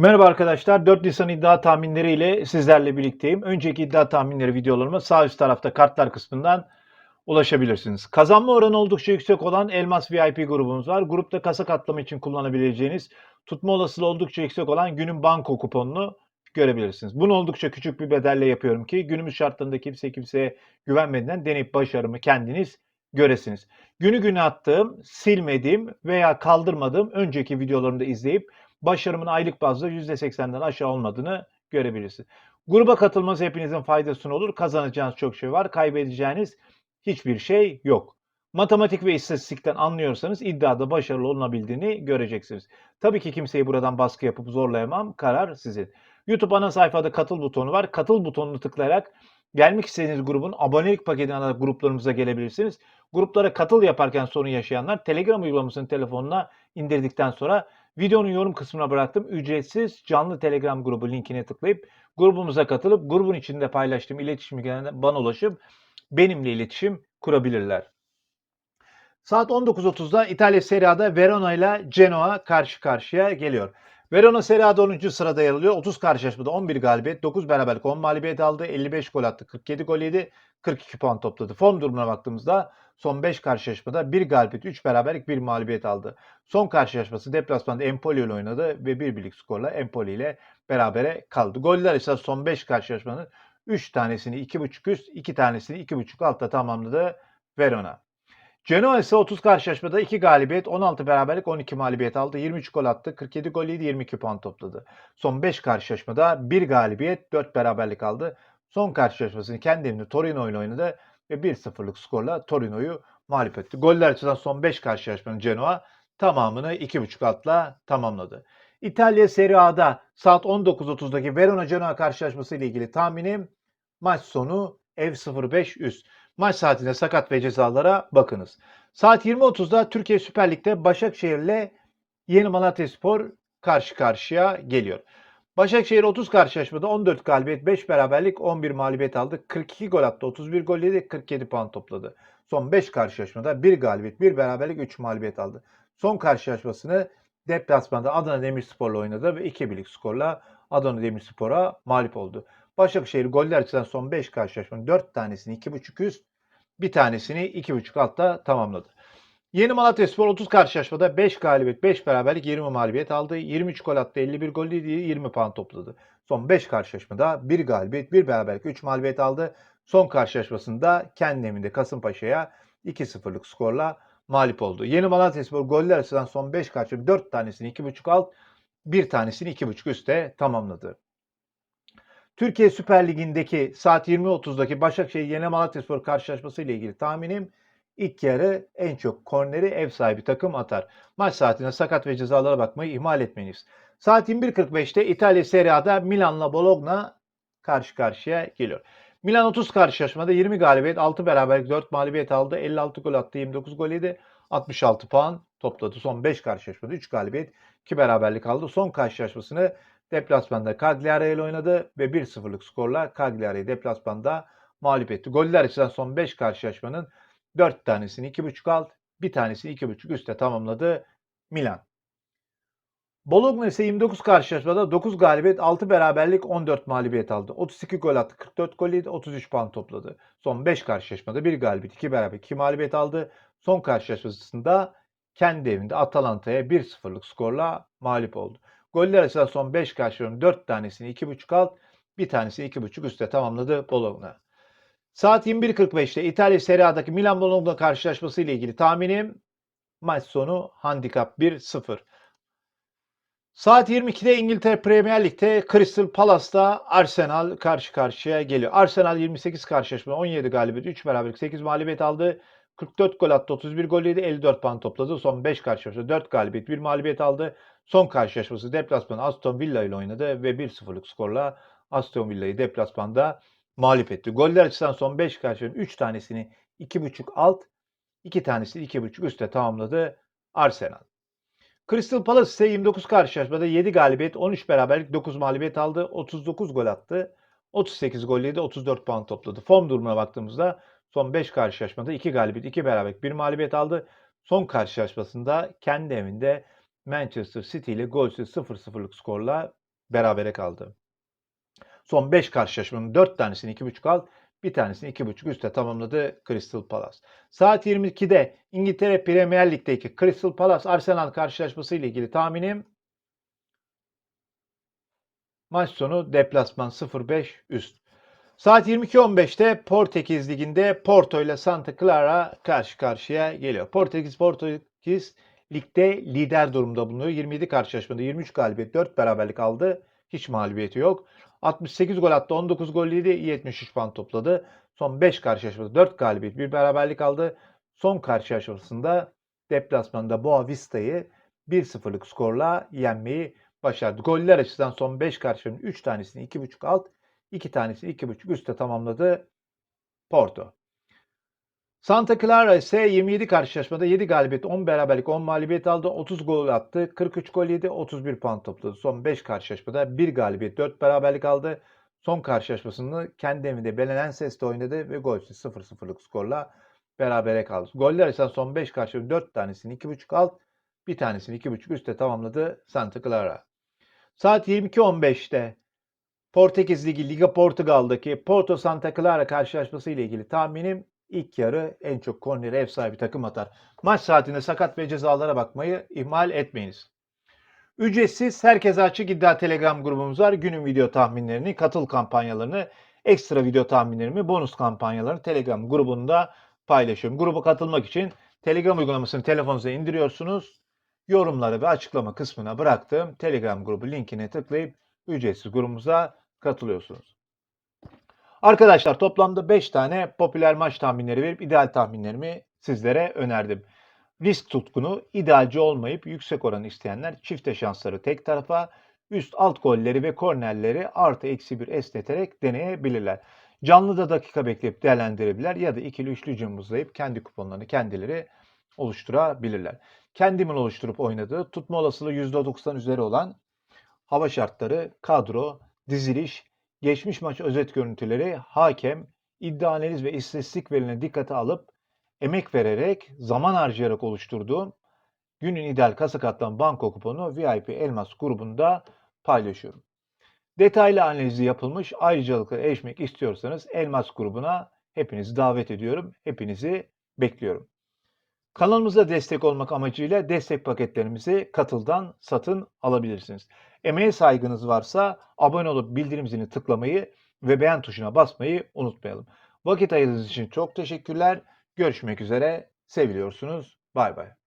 Merhaba arkadaşlar. 4 Nisan iddia tahminleri ile sizlerle birlikteyim. Önceki iddia tahminleri videolarıma sağ üst tarafta kartlar kısmından ulaşabilirsiniz. Kazanma oranı oldukça yüksek olan Elmas VIP grubumuz var. Grupta kasa katlama için kullanabileceğiniz tutma olasılığı oldukça yüksek olan günün banko kuponunu görebilirsiniz. Bunu oldukça küçük bir bedelle yapıyorum ki günümüz şartlarında kimse kimseye güvenmeden deneyip başarımı kendiniz göresiniz. Günü güne attığım, silmediğim veya kaldırmadığım önceki videolarımda izleyip başarımın aylık bazda %80'den aşağı olmadığını görebilirsiniz. Gruba katılmanız hepinizin faydasına olur. Kazanacağınız çok şey var. Kaybedeceğiniz hiçbir şey yok. Matematik ve istatistikten anlıyorsanız iddiada başarılı olunabildiğini göreceksiniz. Tabii ki kimseyi buradan baskı yapıp zorlayamam. Karar sizin. YouTube ana sayfada katıl butonu var. Katıl butonunu tıklayarak gelmek istediğiniz grubun abonelik paketini alarak gruplarımıza gelebilirsiniz. Gruplara katıl yaparken sorun yaşayanlar Telegram uygulamasını telefonuna indirdikten sonra Videonun yorum kısmına bıraktım. Ücretsiz canlı Telegram grubu linkine tıklayıp grubumuza katılıp grubun içinde paylaştığım iletişim bilgilerine bana ulaşıp benimle iletişim kurabilirler. Saat 19.30'da İtalya Serie A'da Verona ile Genoa karşı karşıya geliyor. Verona Serie A'da 10. sırada yer alıyor. 30 karşılaşmada 11 galibiyet, 9 beraberlik, 10 mağlubiyet aldı. 55 gol attı, 47 gol yedi, 42 puan topladı. Form durumuna baktığımızda son 5 karşılaşmada 1 galibiyet, 3 beraberlik, 1 mağlubiyet aldı. Son karşılaşması deplasmanda Empoli ile oynadı ve 1 birlik skorla Empoli ile berabere kaldı. Goller ise son 5 karşılaşmanın 3 tanesini 2.5 üst, 2 tanesini 2.5 altta tamamladı Verona. Genoa ise 30 karşılaşmada 2 galibiyet, 16 beraberlik, 12 mağlubiyet aldı. 23 gol attı, 47 gol yedi, 22 puan topladı. Son 5 karşılaşmada 1 galibiyet, 4 beraberlik aldı. Son karşılaşmasını kendi evinde Torino ile oynadı ve 1-0'lık skorla Torino'yu mağlup etti. Goller açısından son 5 karşılaşmanın Genoa tamamını 2.5 altla tamamladı. İtalya Serie A'da saat 19.30'daki Verona Genoa karşılaşması ile ilgili tahminim maç sonu ev 0-5 üst. Maç saatinde sakat ve cezalara bakınız. Saat 20.30'da Türkiye Süper Lig'de Başakşehir ile Yeni Malatyaspor karşı karşıya geliyor. Başakşehir 30 karşılaşmada 14 galibiyet, 5 beraberlik, 11 mağlubiyet aldı. 42 gol attı, 31 gol yedi, 47 puan topladı. Son 5 karşılaşmada 1 galibiyet, 1 beraberlik, 3 mağlubiyet aldı. Son karşılaşmasını deplasmanda Adana Demirspor'la oynadı ve 2 birlik skorla Adana Demirspor'a mağlup oldu. Başakşehir goller açısından son 5 karşılaşmanın 4 tanesini 2.5 üst, bir tanesini 2.5 altta tamamladı. Yeni Malatyaspor 30 karşılaşmada 5 galibiyet, 5 beraberlik, 20 mağlubiyet aldı. 23 gol attı, 51 gol yedi, 20 puan topladı. Son 5 karşılaşmada 1 galibiyet, 1 beraberlik, 3 mağlubiyet aldı. Son karşılaşmasında kendi evinde Kasımpaşa'ya 2-0'lık skorla mağlup oldu. Yeni Malatyaspor goller açısından son 5 karşı 4 tanesini 2.5 alt, 1 tanesini 2.5 üstte tamamladı. Türkiye Süper Ligi'ndeki saat 20.30'daki Başakşehir Yeni Malatyaspor karşılaşması ile ilgili tahminim ilk yarı en çok korneri ev sahibi takım atar. Maç saatinde sakat ve cezalara bakmayı ihmal etmeyiniz. Saat 21.45'te İtalya Serie A'da Milan'la Bologna karşı karşıya geliyor. Milan 30 karşılaşmada 20 galibiyet, 6 beraberlik, 4 mağlubiyet aldı. 56 gol attı, 29 gol yedi. 66 puan topladı. Son 5 karşılaşmada 3 galibiyet, 2 beraberlik aldı. Son karşılaşmasını deplasmanda Cagliari ile oynadı ve 1-0'lık skorla Cagliari'yi deplasmanda mağlup etti. Goller açısından son 5 karşılaşmanın 4 tanesini 2.5 alt, bir tanesini 2.5 üstte tamamladı Milan. Bologna ise 29 karşılaşmada 9 galibiyet, 6 beraberlik, 14 mağlubiyet aldı. 32 gol attı, 44 gol yedi, 33 puan topladı. Son 5 karşılaşmada 1 galibiyet, 2 beraberlik, 2 mağlubiyet aldı. Son karşılaşmasında kendi evinde Atalanta'ya 1-0'lık skorla mağlup oldu. Goller açısından son 5 karşılaşmanın 4 tanesini 2.5 alt, bir tanesini 2.5 üstte tamamladı Bologna. Saat 21.45'te İtalya Serie A'daki Milan Bologna karşılaşması ile ilgili tahminim maç sonu handikap 1-0. Saat 22'de İngiltere Premier Lig'de Crystal Palace'da Arsenal karşı karşıya geliyor. Arsenal 28 karşılaşma 17 galibiyet, 3 beraberlik, 8 mağlubiyet aldı. 44 gol attı, 31 gol yedi, 54 puan topladı. Son 5 karşılaşma 4 galibiyet, 1 mağlubiyet aldı. Son karşılaşması deplasmanda Aston Villa ile oynadı ve 1-0'lık skorla Aston Villa'yı deplasmanda mağlup etti. Goller açısından son 5 karşılaşmanın 3 tanesini 2.5 alt, 2 tanesini 2.5 üstte tamamladı Arsenal. Crystal Palace ise 29 karşılaşmada 7 galibiyet, 13 beraberlik, 9 mağlubiyet aldı. 39 gol attı. 38 gol yedi, 34 puan topladı. Form durumuna baktığımızda son 5 karşılaşmada 2 galibiyet, 2 beraberlik, 1 mağlubiyet aldı. Son karşılaşmasında kendi evinde Manchester City ile golsüz 0-0'lık skorla berabere kaldı. Son 5 karşılaşmanın 4 tanesini 2.5 alt, bir tanesini 2.5 üstte tamamladı Crystal Palace. Saat 22'de İngiltere Premier Lig'deki Crystal Palace Arsenal karşılaşması ile ilgili tahminim maç sonu deplasman 0-5 üst. Saat 22.15'te Portekiz Ligi'nde Porto ile Santa Clara karşı karşıya geliyor. Portekiz Portekiz ligde lider durumda bulunuyor. 27 karşılaşmada 23 galibiyet 4 beraberlik aldı. Hiç mağlubiyeti yok. 68 gol attı. 19 gol yedi. 73 puan topladı. Son 5 karşılaşmada 4 galibiyet 1 beraberlik aldı. Son karşılaşmasında deplasmanda Boa Vista'yı 1-0'lık skorla yenmeyi başardı. Goller açısından son 5 karşılaşmanın 3 tanesini 2.5 alt, 2 tanesini 2.5 üstte tamamladı Porto. Santa Clara ise 27 karşılaşmada 7 galibiyet, 10 beraberlik, 10 mağlubiyet aldı. 30 gol attı. 43 gol yedi. 31 puan topladı. Son 5 karşılaşmada 1 galibiyet, 4 beraberlik aldı. Son karşılaşmasını kendi evinde belenen sesle oynadı ve golsüz 0-0'lık skorla berabere kaldı. Goller ise son 5 karşılaşmada 4 tanesini 2.5 alt, bir tanesini 2.5 üstte tamamladı Santa Clara. Saat 22.15'te Portekiz Ligi Liga Portugal'daki Porto Santa Clara karşılaşması ile ilgili tahminim ilk yarı en çok korneri ev sahibi takım atar. Maç saatinde sakat ve cezalara bakmayı ihmal etmeyiniz. Ücretsiz herkese açık iddia telegram grubumuz var. Günün video tahminlerini, katıl kampanyalarını, ekstra video tahminlerimi, bonus kampanyalarını telegram grubunda paylaşıyorum. Gruba katılmak için telegram uygulamasını telefonunuza indiriyorsunuz. Yorumları ve açıklama kısmına bıraktığım telegram grubu linkine tıklayıp ücretsiz grubumuza katılıyorsunuz. Arkadaşlar toplamda 5 tane popüler maç tahminleri verip ideal tahminlerimi sizlere önerdim. Risk tutkunu, idealci olmayıp yüksek oran isteyenler çifte şansları tek tarafa, üst alt golleri ve kornerleri artı eksi bir esneterek deneyebilirler. Canlı da dakika bekleyip değerlendirebilirler ya da ikili üçlü cımbızlayıp kendi kuponlarını kendileri oluşturabilirler. Kendimin oluşturup oynadığı tutma olasılığı %90 üzeri olan hava şartları, kadro, diziliş, geçmiş maç özet görüntüleri, hakem, iddia analiz ve istatistik verilerine dikkate alıp emek vererek, zaman harcayarak oluşturduğum günün ideal kasa katlan banko kuponu VIP Elmas grubunda paylaşıyorum. Detaylı analizi yapılmış ayrıcalıkla erişmek istiyorsanız Elmas grubuna hepinizi davet ediyorum. Hepinizi bekliyorum. Kanalımıza destek olmak amacıyla destek paketlerimizi katıldan satın alabilirsiniz. Emeğe saygınız varsa abone olup bildirim zilini tıklamayı ve beğen tuşuna basmayı unutmayalım. Vakit ayırdığınız için çok teşekkürler. Görüşmek üzere. Seviliyorsunuz. Bay bay.